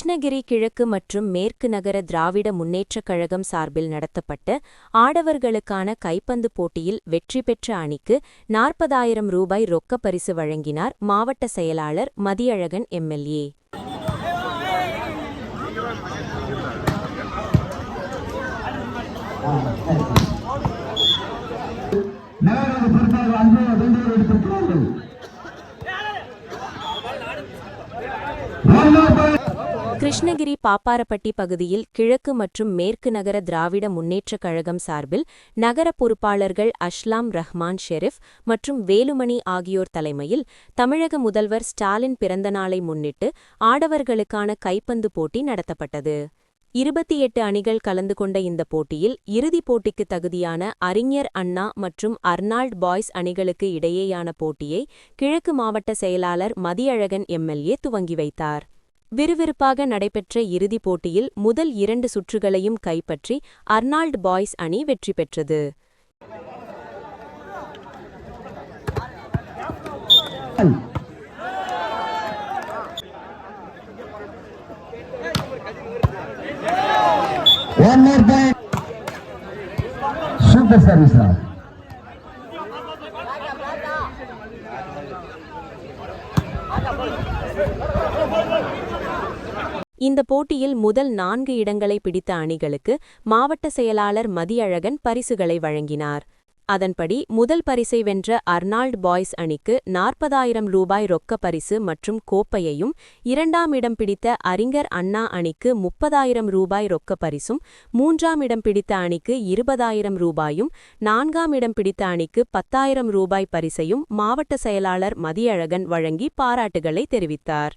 கிருஷ்ணகிரி கிழக்கு மற்றும் மேற்கு நகர திராவிட முன்னேற்றக் கழகம் சார்பில் நடத்தப்பட்ட ஆடவர்களுக்கான கைப்பந்து போட்டியில் வெற்றி பெற்ற அணிக்கு நாற்பதாயிரம் ரூபாய் ரொக்கப் பரிசு வழங்கினார் மாவட்ட செயலாளர் மதியழகன் எம்எல்ஏ. அன்பு கிருஷ்ணகிரி பாப்பாரப்பட்டி பகுதியில் கிழக்கு மற்றும் மேற்கு நகர திராவிட முன்னேற்றக் கழகம் சார்பில் நகர பொறுப்பாளர்கள் அஸ்லாம் ரஹ்மான் ஷெரீப் மற்றும் வேலுமணி ஆகியோர் தலைமையில் தமிழக முதல்வர் ஸ்டாலின் பிறந்தநாளை முன்னிட்டு ஆடவர்களுக்கான கைப்பந்து போட்டி நடத்தப்பட்டது. இருபத்தி எட்டு அணிகள் கலந்து கொண்ட இந்த போட்டியில் இறுதிப் போட்டிக்கு தகுதியான அறிஞர் அண்ணா மற்றும் அர்னால்ட் பாய்ஸ் அணிகளுக்கு இடையேயான போட்டியை கிழக்கு மாவட்ட செயலாளர் மதியழகன் எம்எல்ஏ துவங்கி வைத்தார். விறுவிறுப்பாக நடைபெற்ற இறுதிப் போட்டியில் முதல் இரண்டு சுற்றுகளையும் கைப்பற்றி அர்னால்ட் பாய்ஸ் அணி வெற்றி பெற்றது One more. இந்த போட்டியில் முதல் நான்கு இடங்களை பிடித்த அணிகளுக்கு மாவட்ட செயலாளர் மதியழகன் பரிசுகளை வழங்கினார். அதன்படி முதல் பரிசை வென்ற அர்னால்ட் பாய்ஸ் அணிக்கு நாற்பதாயிரம் ரூபாய் ரொக்க பரிசு மற்றும் கோப்பையையும் இரண்டாம் இடம் பிடித்த அறிஞர் அண்ணா அணிக்கு முப்பதாயிரம் ரூபாய் ரொக்க பரிசும் மூன்றாம் இடம் பிடித்த அணிக்கு இருபதாயிரம் ரூபாயும் நான்காம் இடம் பிடித்த அணிக்கு பத்தாயிரம் ரூபாய் பரிசையும் மாவட்ட செயலாளர் மதியழகன் வழங்கி பாராட்டுகளை தெரிவித்தார்.